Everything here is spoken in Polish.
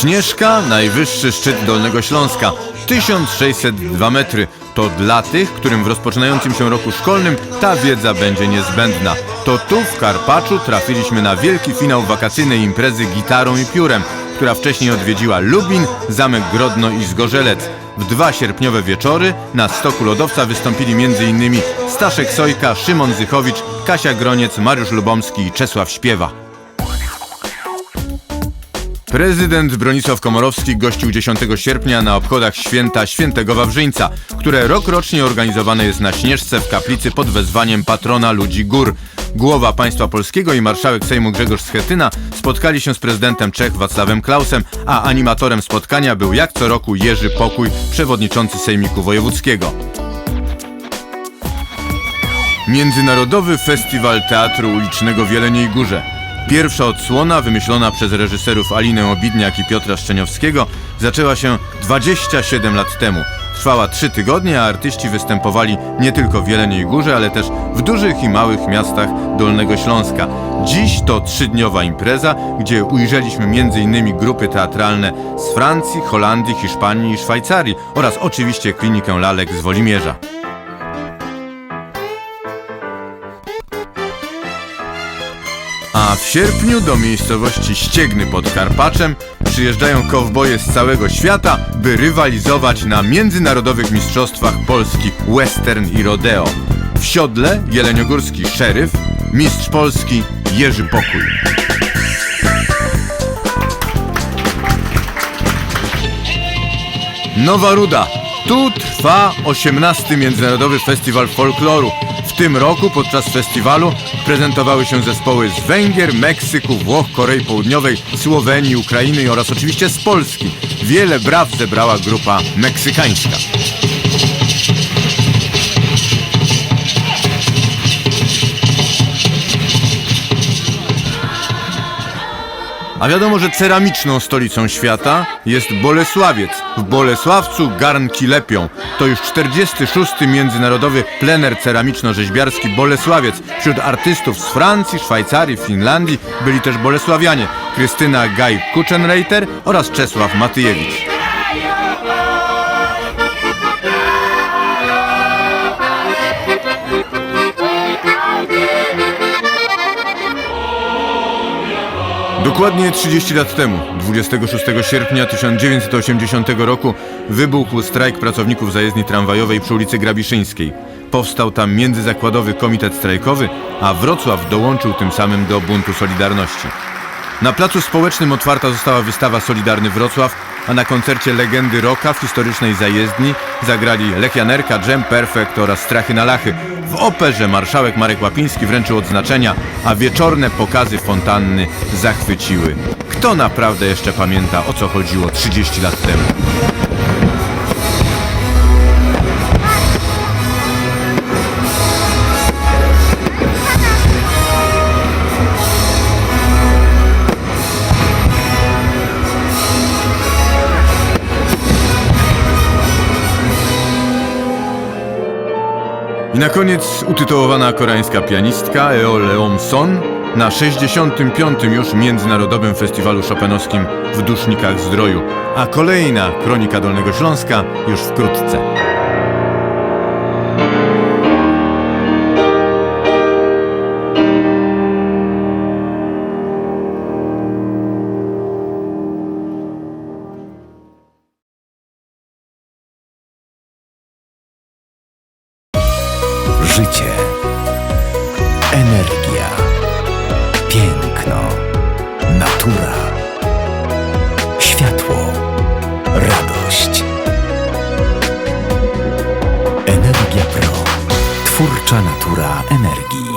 Śnieżka, najwyższy szczyt Dolnego Śląska, 1602 metry. To dla tych, którym w rozpoczynającym się roku szkolnym ta wiedza będzie niezbędna. To tu w Karpaczu trafiliśmy na wielki finał wakacyjnej imprezy gitarą i piórem, która wcześniej odwiedziła Lubin, Zamek Grodno i Zgorzelec. W dwa sierpniowe wieczory na stoku lodowca wystąpili m.in. Staszek Sojka, Szymon Zychowicz, Kasia Groniec, Mariusz Lubomski i Czesław Śpiewa. Prezydent Bronisław Komorowski gościł 10 sierpnia na obchodach święta Świętego Wawrzyńca, które rokrocznie organizowane jest na Śnieżce w kaplicy pod wezwaniem patrona ludzi gór. Głowa państwa polskiego i marszałek Sejmu Grzegorz Schetyna spotkali się z prezydentem Czech Wacławem Klausem, a animatorem spotkania był jak co roku Jerzy Pokój, przewodniczący Sejmiku Wojewódzkiego. Międzynarodowy Festiwal Teatru Ulicznego w Jeleniej Górze. Pierwsza odsłona, wymyślona przez reżyserów Alinę Obidniak i Piotra Szczeniowskiego, zaczęła się 27 lat temu. Trwała trzy tygodnie, a artyści występowali nie tylko w Jeleniej Górze, ale też w dużych i małych miastach Dolnego Śląska. Dziś to trzydniowa impreza, gdzie ujrzeliśmy m.in. grupy teatralne z Francji, Holandii, Hiszpanii i Szwajcarii oraz oczywiście klinikę lalek z Wolimierza. A w sierpniu do miejscowości Ściegny pod Karpaczem przyjeżdżają kowboje z całego świata, by rywalizować na międzynarodowych mistrzostwach Polski Western i Rodeo. W siodle jeleniogórski szeryf, mistrz Polski Jerzy Pokój. Nowa Ruda. Tu trwa 18. Międzynarodowy Festiwal Folkloru. W tym roku podczas festiwalu prezentowały się zespoły z Węgier, Meksyku, Włoch, Korei Południowej, Słowenii, Ukrainy oraz oczywiście z Polski. Wiele braw zebrała grupa meksykańska. A wiadomo, że ceramiczną stolicą świata jest Bolesławiec. W Bolesławcu garnki lepią. To już 46. międzynarodowy plener ceramiczno-rzeźbiarski Bolesławiec. Wśród artystów z Francji, Szwajcarii, Finlandii byli też Bolesławianie Krystyna Gaj-Kuchenreiter oraz Czesław Matyjewicz. Dokładnie 30 lat temu, 26 sierpnia 1980 roku, wybuchł strajk pracowników zajezdni tramwajowej przy ulicy Grabiszyńskiej. Powstał tam międzyzakładowy komitet strajkowy, a Wrocław dołączył tym samym do buntu Solidarności. Na placu społecznym otwarta została wystawa Solidarny Wrocław, a na koncercie legendy rocka w historycznej zajezdni zagrali Lech Janerka, Jam Perfect oraz Strachy na Lachy. W operze marszałek Marek Łapiński wręczył odznaczenia, a wieczorne pokazy fontanny zachwyciły. Kto naprawdę jeszcze pamięta o co chodziło 30 lat temu? I na koniec utytułowana koreańska pianistka Eo Leom Son na 65. już Międzynarodowym Festiwalu Chopinowskim w Dusznikach Zdroju, a kolejna Kronika Dolnego Śląska już wkrótce. Piękno, natura, światło, radość. Energia Pro. Twórcza natura energii.